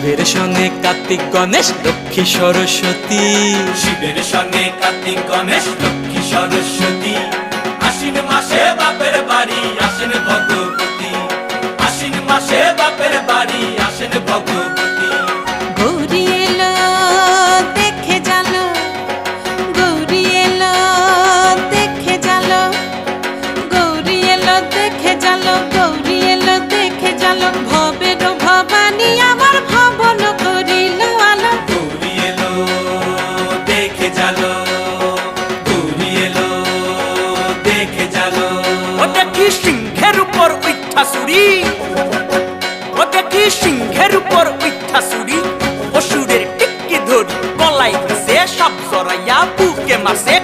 শিবের সঙ্গে কার্তিক গণেশ লক্ষ্মী সরস্বতী। শিবের সঙ্গে কার্তিক গণেশ লক্ষ্মী সরস্বতী। আশ্বিন মাসে বাপের বাড়ি আসেন ভগবতী। আশ্বিন মাসে বাপের বাড়ি আসেন ভগবতী। গৌরী এলো দেখে জালো গৌরী এলো দেখে জালো গৌরী এলো দেখে জালো গৌরী এলো দেখে জালো দেখে জানো। ও দেখি সিংহের উপর উচ্ছাসুরি ও দেখি সিংহের উপর উচ্ছাসুরি অসুরের টিক্কি ধরি, গলায় সে সব জড়াইয়া বুকে মাসে